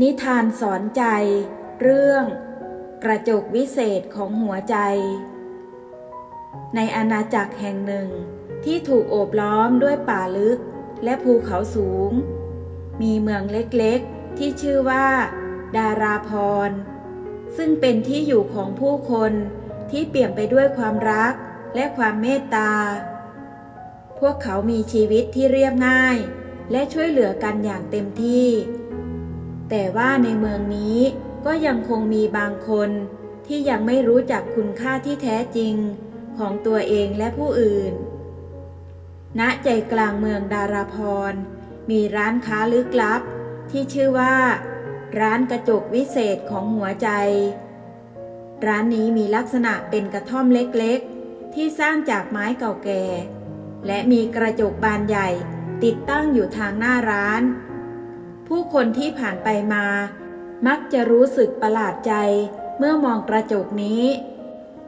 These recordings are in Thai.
นิทานสอนใจ เรื่อง กระจกวิเศษของหัวใจ ในอาณาจักรแห่งหนึ่งที่ถูกโอบล้อมด้วยป่าลึกและภูเขาสูง มีเมืองเล็กๆที่ชื่อว่า ดาราพร ซึ่งเป็นที่อยู่ของผู้คนที่เปี่ยมไปด้วยความรักและความเมตตา พวกเขามีชีวิตที่เรียบง่าย และช่วยเหลือกันอย่างเต็มที่ แต่ว่าในเมืองนี้ก็ยังคงมีบางคนที่ยังไม่รู้จักคุณค่าที่แท้จริงของตัวเองและผู้อื่น ณ ใจกลางเมืองดาราพร มีร้านค้าลึกลับ ที่ชื่อว่า ร้านกระจกวิเศษของหัวใจ ร้านนี้มีลักษณะเป็นกระท่อมเล็กๆ ที่สร้างจากไม้เก่าแก่ และมีกระจกบานใหญ่ติดตั้งอยู่ทางหน้าร้าน ผู้คนที่ผ่านไปมา มักจะรู้สึกประหลาดใจเมื่อมองกระจกนี้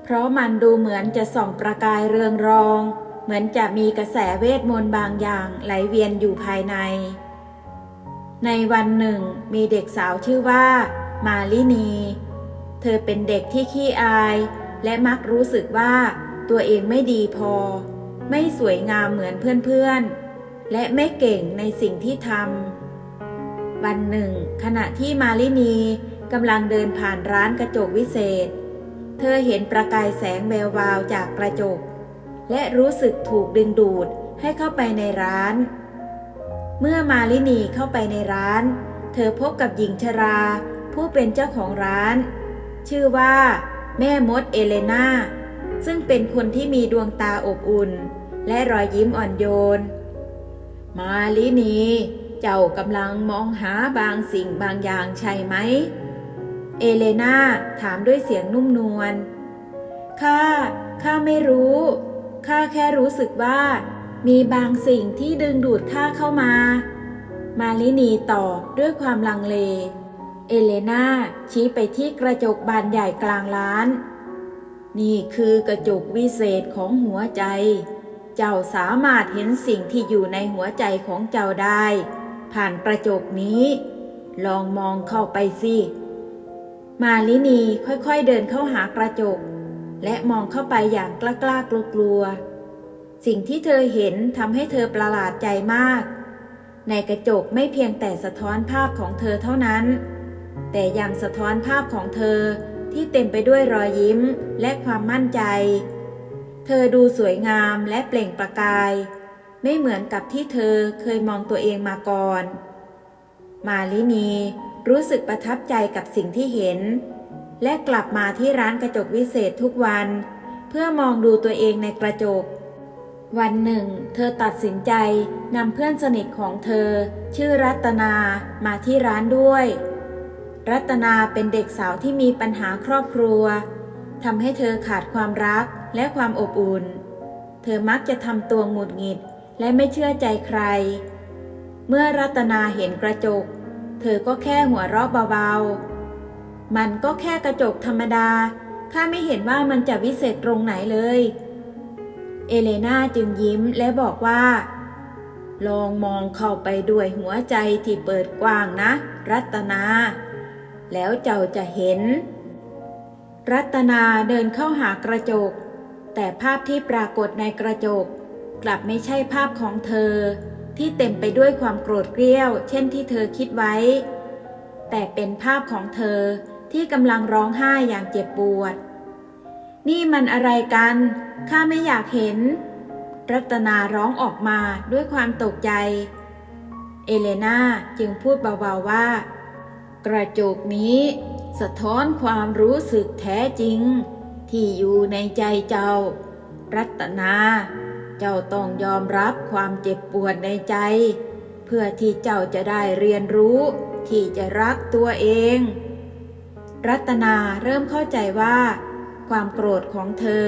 เพราะมันดูเหมือนจะส่องประกายเรืองรอง เหมือนจะมีกระแสเวทมนต์บางอย่างไหลเวียนอยู่ภายใน ในวันหนึ่ง มีเด็กสาวชื่อว่า มาลินี เธอเป็นเด็กที่ขี้อาย และมักรู้สึกว่าตัวเองไม่ดีพอ ไม่สวยงามเหมือนเพื่อนๆ และไม่เก่งในสิ่งที่ทำ วันหนึ่ง ขณะที่มาลินีกำลังเดินผ่านร้านกระจกวิเศษ เธอเห็นประกายแสงแวววาวจากกระจก และรู้สึกถูกดึงดูดให้เข้าไปในร้าน เมื่อมาลินีเข้าไปในร้าน เธอพบกับหญิงชรา ผู้เป็นเจ้าของร้าน ชื่อว่า แม่มดเอเลนา ซึ่งเป็นคนที่มีดวงตาอบอุ่น และรอยยิ้มอ่อนโยน มาลินี เจ้ากำลังมองหาบางสิ่งบางอย่างใช่ไหม เอเลนาถามด้วยเสียงนุ่มนวล ข้า ข้าไม่รู้ ข้าแค่รู้สึกว่า มีบางสิ่งที่ดึงดูดข้าเข้ามา มาลินีตอบด้วยความลังเล เอเลนาชี้ไปที่กระจกบานใหญ่กลางร้าน นี่คือกระจกวิเศษของหัวใจ เจ้าสามารถเห็นสิ่งที่อยู่ในหัวใจของเจ้าได้ ผ่านกระจกนี้ ลองมองเข้าไปสิ มาลินีค่อยๆเดินเข้าหากระจก และมองเข้าไปอย่างกล้าๆกลัวๆ สิ่งที่เธอเห็นทำให้เธอประหลาดใจมาก ในกระจกไม่เพียงแต่สะท้อนภาพของเธอเท่านั้น แต่ยังสะท้อนภาพของเธอ ที่เต็มไปด้วยรอยยิ้มและความมั่นใจ เธอดูสวยงามและเปล่งประกาย ไม่เหมือนกับที่เธอเคยมองตัวเองมาก่อน มาลินีรู้สึกประทับใจกับสิ่งที่เห็น และกลับมาที่ร้านกระจกวิเศษทุกวัน เพื่อมองดูตัวเองในกระจก วันหนึ่ง เธอตัดสินใจนำเพื่อนสนิทของเธอ ชื่อรัตนามาที่ร้านด้วย รัตนาเป็นเด็กสาวที่มีปัญหาครอบครัวทำให้เธอขาดความรักและความอบอุ่น เธอมักจะทำตัวหงุดหงิดและไม่เชื่อใจใคร เมื่อรัตนาเห็นกระจก เธอก็แค่หัวเราะเบาๆ มันก็แค่กระจกธรรมดา ข้าไม่เห็นว่ามันจะวิเศษตรงไหนเลย เอเลนาจึงยิ้มและบอกว่า ลองมองเข้าไปด้วยหัวใจที่เปิดกว้างนะ รัตนา แล้วเจ้าจะเห็น รัตนาเดินเข้าหากระจก แต่ภาพที่ปรากฏในกระจก กลับไม่ใช่ภาพของเธอ ที่เต็มไปด้วยความโกรธเกรี้ยว เช่นที่เธอคิดไว้ แต่เป็นภาพของเธอที่กำลังร้องไห้อย่างเจ็บปวด นี่มันอะไรกัน ข้าไม่อยากเห็น รัตนาร้องออกมาด้วยความตกใจ เอเลนาจึงพูดเบาๆว่า กระจกนี้สะท้อนความรู้สึกแท้จริง ที่อยู่ในใจเจ้า รัตนา เจ้าต้องยอมรับความเจ็บปวดในใจ เพื่อที่เจ้าจะได้เรียนรู้ที่จะรักตัวเอง รัตนาเริ่มเข้าใจว่า ความโกรธของเธอ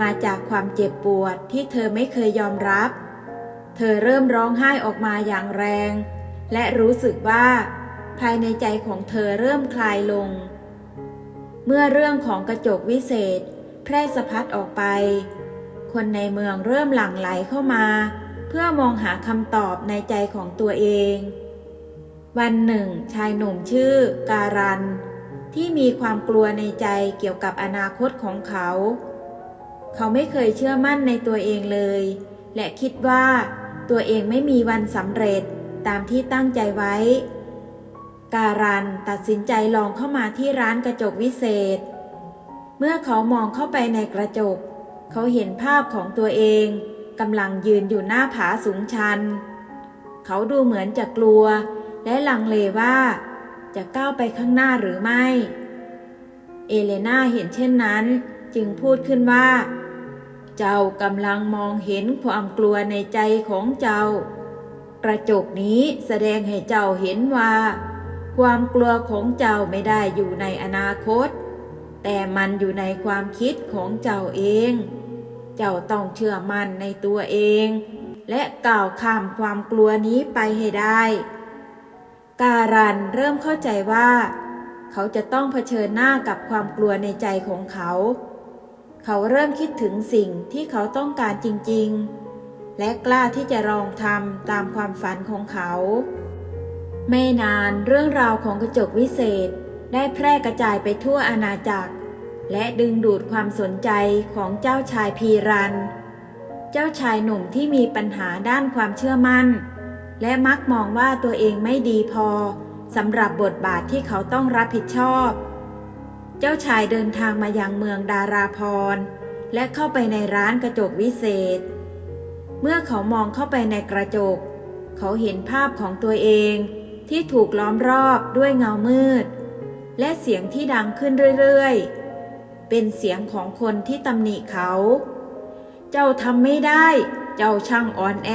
มาจากความเจ็บปวดที่เธอไม่เคยยอมรับ เธอเริ่มร้องไห้ออกมาอย่างแรง และรู้สึกว่า ภายในใจของเธอเริ่มคลายลง เมื่อเรื่องของกระจกวิเศษ แพร่สะพัดออกไป คนในเมืองเริ่มหลั่งไหลเข้ามา เพื่อมองหาคำตอบในใจของตัวเอง วันหนึ่ง ชายหนุ่มชื่อ การัน ที่มีความกลัวในใจเกี่ยวกับอนาคตของเขา เขาไม่เคยเชื่อมั่นในตัวเองเลย และคิดว่าตัวเองไม่มีวันสำเร็จตามที่ตั้งใจไว้ การันตัดสินใจลองเข้ามาที่ร้านกระจกวิเศษ เมื่อเขามองเข้าไปในกระจก เขาเห็นภาพของตัวเองกำลังยืนอยู่หน้าผาสูงชัน เขาดูเหมือนจะกลัว และลังเลว่า จะก้าวไปข้างหน้าหรือไม่ เอเลนาเห็นเช่นนั้น จึงพูดขึ้นว่า เจ้ากำลังมองเห็นความกลัวในใจของเจ้า กระจกนี้แสดงให้เจ้าเห็นว่า ความกลัวของเจ้าไม่ได้อยู่ในอนาคต แต่มันอยู่ในความคิดของเจ้าเอง เจ้าต้องเชื่อมั่นในตัวเอง และก้าวข้ามความกลัวนี้ไปให้ได้ การันเริ่มเข้าใจว่า เขาจะต้องเผชิญหน้ากับความกลัวในใจของเขา เขาเริ่มคิดถึงสิ่งที่เขาต้องการจริง ๆ และกล้าที่จะลองทำตามความฝันของเขา ไม่นานเรื่องราวของกระจกวิเศษได้แพร่กระจายไปทั่วอาณาจักร และดึงดูดความสนใจของเจ้าชายพีรัน เจ้าชายหนุ่มที่มีปัญหาด้านความเชื่อมั่น และมักมองว่าตัวเองไม่ดีพอสำหรับบทบาทที่เขาต้องรับผิดชอบ เจ้าชายเดินทางมายังเมืองดาราพร และเข้าไปในร้านกระจกวิเศษ เมื่อเขามองเข้าไปในกระจก เขาเห็นภาพของตัวเอง ที่ถูกล้อมรอบด้วยเงามืด และเสียงที่ดังขึ้นเรื่อยๆ เป็นเสียงของคนที่ตำหนิเขา เจ้าทำไม่ได้ เจ้าช่างอ่อนแอ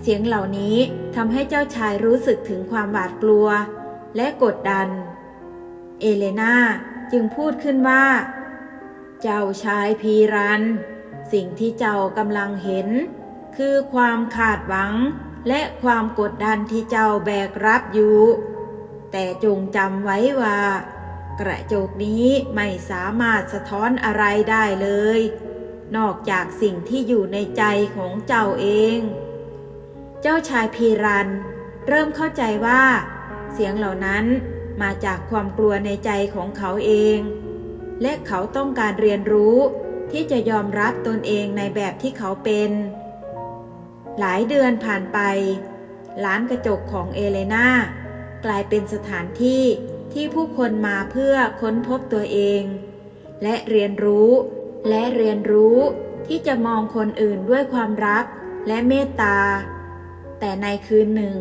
เสียงเหล่านี้ทำให้เจ้าชายรู้สึกถึงความหวาดกลัว และกดดัน เอเลนาจึงพูดขึ้นว่า เจ้าชายพีรัน สิ่งที่เจ้ากำลังเห็น คือความขาดหวัง และความกดดันที่เจ้าแบกรับอยู่ แต่จงจำไว้ว่า กระจกนี้ไม่สามารถสะท้อนอะไรได้เลย นอกจากสิ่งที่อยู่ในใจของเจ้าเอง เจ้าชายพีรัน เริ่มเข้าใจว่า เสียงเหล่านั้นมาจากความกลัวในใจของเขาเอง และเขาต้องการเรียนรู้ที่จะยอมรับตนเองในแบบที่เขาเป็น หลายเดือนผ่านไป ร้านกระจกของเอเลนากลายเป็นสถานที่ที่ผู้คนมาเพื่อค้นพบตัวเอง และเรียนรู้ และเรียนรู้ที่จะมองคนอื่นด้วยความรักและเมตตา แต่ในคืนหนึ่ง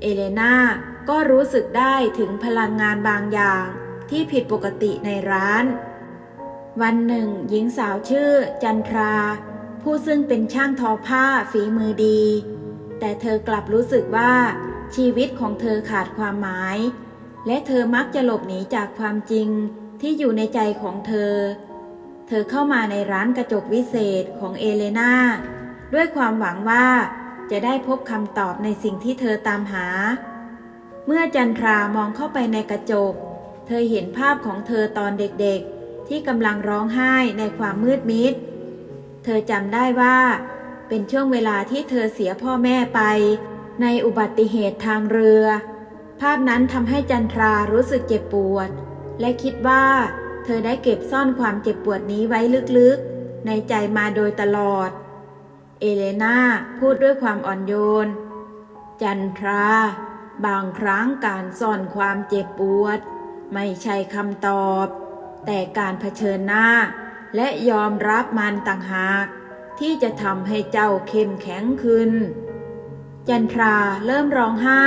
เอเลนาก็รู้สึกได้ถึงพลังงานบางอย่างที่ผิดปกติในร้าน วันหนึ่ง หญิงสาวชื่อจันทรา ผู้ซึ่งเป็นช่างทอผ้าฝีมือดี แต่เธอกลับรู้สึกว่า ชีวิตของเธอขาดความหมาย และเธอมักจะหลบหนีจากความจริงที่อยู่ในใจของเธอ เธอเข้ามาในร้านกระจกวิเศษของเอเลนาด้วยความหวังว่าจะได้พบคำตอบในสิ่งที่เธอตามหา เมื่อจันทรามองเข้าไปในกระจก เธอเห็นภาพของเธอตอนเด็กๆ ที่กำลังร้องไห้ในความมืดมิด เธอจำได้ว่า เป็นช่วงเวลาที่เธอเสียพ่อแม่ไป ในอุบัติเหตุทางเรือ ภาพนั้นทำให้จันทรารู้สึกเจ็บปวด และคิดว่า เธอได้เก็บซ่อนความเจ็บปวดนี้ไว้ลึกๆ ในใจมาโดยตลอด เอเลนาพูดด้วยความอ่อนโยน จันทรา บางครั้งการซ่อนความเจ็บปวด ไม่ใช่คำตอบ แต่การเผชิญหน้า และยอมรับมันต่างหาก ที่จะทำให้เจ้าเข้มแข็งขึ้น จันทราเริ่มร้องไห้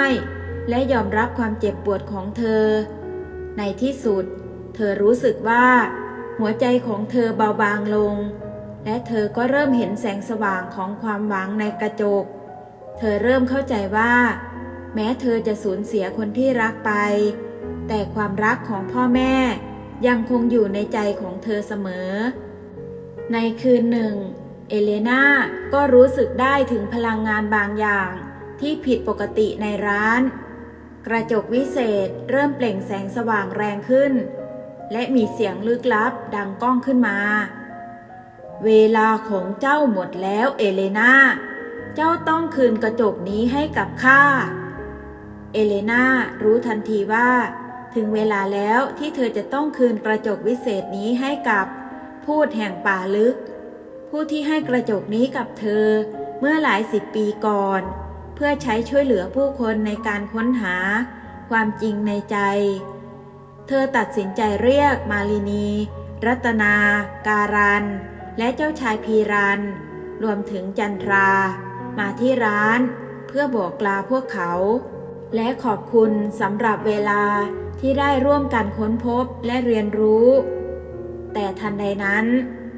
และยอมรับความเจ็บปวดของเธอ ในที่สุด เธอรู้สึกว่า หัวใจของเธอเบาบางลง และเธอก็เริ่มเห็นแสงสว่างของความหวังในกระจก เธอเริ่มเข้าใจว่า แม้เธอจะสูญเสียคนที่รักไป แต่ความรักของพ่อแม่ ยังคงอยู่ในใจของเธอเสมอ ในคืนหนึ่ง เอเลนาก็รู้สึกได้ถึงพลังงานบางอย่าง ที่ผิดปกติในร้าน กระจกวิเศษเริ่มเปล่งแสงสว่างแรงขึ้น และมีเสียงลึกลับดังก้องขึ้นมา เวลาของเจ้าหมดแล้วเอเลนาเจ้าต้องคืนกระจกนี้ให้กับข้า เอเลนารู้ทันทีว่า ถึงเวลาแล้วที่เธอจะต้องคืนกระจกวิเศษนี้ให้กับพูดแห่งป่าลึก ผู้ที่ให้กระจกนี้กับเธอเมื่อหลายสิบปีก่อน เพื่อใช้ช่วยเหลือผู้คนในการค้นหา ความจริงในใจ เธอตัดสินใจเรียกมาลินี รัตนา การัน และเจ้าชายพีรัน รวมถึงจันทรา มาที่ร้าน เพื่อบอกลาพวกเขา และขอบคุณสำหรับเวลา ที่ได้ร่วมกันค้นพบและเรียนรู้ แต่ทันใดนั้น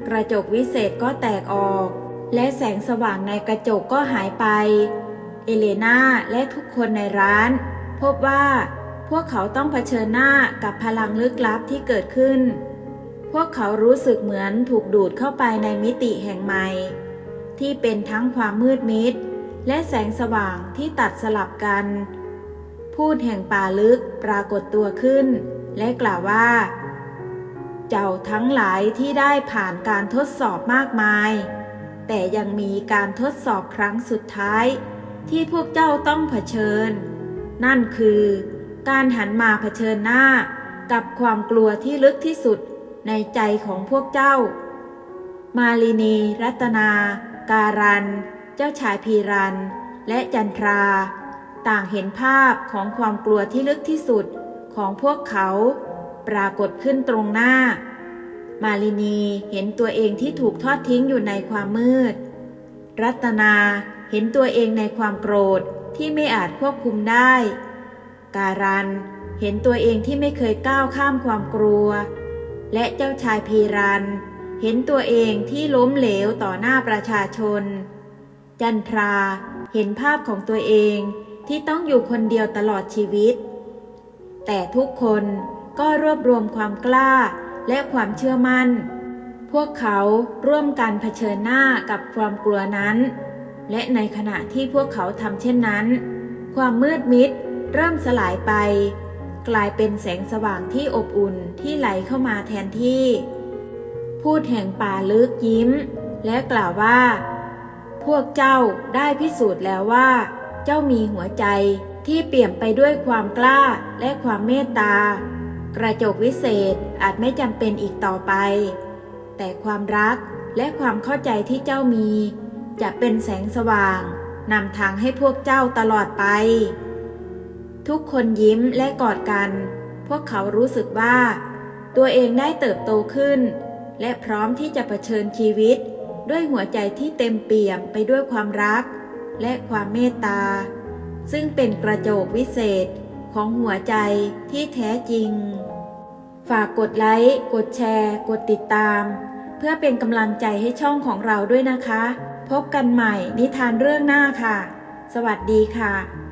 กระจกวิเศษก็แตกออก และแสงสว่างในกระจกก็หายไป เอเลนาและทุกคนในร้าน พบว่าพวกเขาต้องเผชิญหน้ากับพลังลึกลับที่เกิดขึ้น พวกเขารู้สึกเหมือนถูกดูดเข้าไปในมิติแห่งใหม่ ที่เป็นทั้งความมืดมิด และแสงสว่างที่ตัดสลับกัน พูดแห่งป่าลึกปรากฏตัวขึ้น และกล่าวว่า เจ้าทั้งหลายที่ได้ผ่านการทดสอบมากมาย แต่ยังมีการทดสอบครั้งสุดท้าย ที่พวกเจ้าต้องเผชิญ นั่นคือ การหันมาเผชิญหน้ากับความกลัวที่ลึกที่สุดในใจของพวกเจ้า มาลินี รัตนา การัน เจ้าชายพีรัน และจันทรา ต่างเห็นภาพของความกลัวที่ลึกที่สุดของพวกเขา ปรากฏขึ้นตรงหน้า มาลินีเห็นตัวเองที่ถูกทอดทิ้งอยู่ในความมืด รัตนาเห็นตัวเองในความโกรธที่ไม่อาจควบคุมได้ การันเห็นตัวเองที่ไม่เคยก้าวข้ามความกลัว และเจ้าชายพีรัน เห็นตัวเองที่ล้มเหลวต่อหน้าประชาชน จันทราเห็นภาพของตัวเอง ที่ต้องอยู่คนเดียวตลอดชีวิต แต่ทุกคนก็รวบรวมความกล้าและความเชื่อมั่น พวกเขาร่วมกันเผชิญหน้ากับความกลัวนั้น และในขณะที่พวกเขาทำเช่นนั้น ความมืดมิดเริ่มสลายไป กลายเป็นแสงสว่างที่อบอุ่นที่ไหลเข้ามาแทนที่ พูดแห่งป่าลึกยิ้ม และกล่าวว่า พวกเจ้าได้พิสูจน์แล้วว่า เจ้ามีหัวใจที่เปี่ยมไปด้วยความกล้าและความเมตตา กระจกวิเศษอาจไม่จำเป็นอีกต่อไป แต่ความรักและความเข้าใจที่เจ้ามี จะเป็นแสงสว่างนำทางให้พวกเจ้าตลอดไป ทุกคนยิ้มและกอดกัน พวกเขารู้สึกว่า ตัวเองได้เติบโตขึ้น และพร้อมที่จะเผชิญชีวิต ด้วยหัวใจที่เต็มเปี่ยมไปด้วยความรัก และความเมตตา ซึ่งเป็นกระจกวิเศษของหัวใจที่แท้จริง ฝากกดไลค์ กดแชร์ กดติดตาม เพื่อเป็นกำลังใจให้ช่องของเราด้วยนะคะ พบกันใหม่นิทานเรื่องหน้าค่ะ สวัสดีค่ะ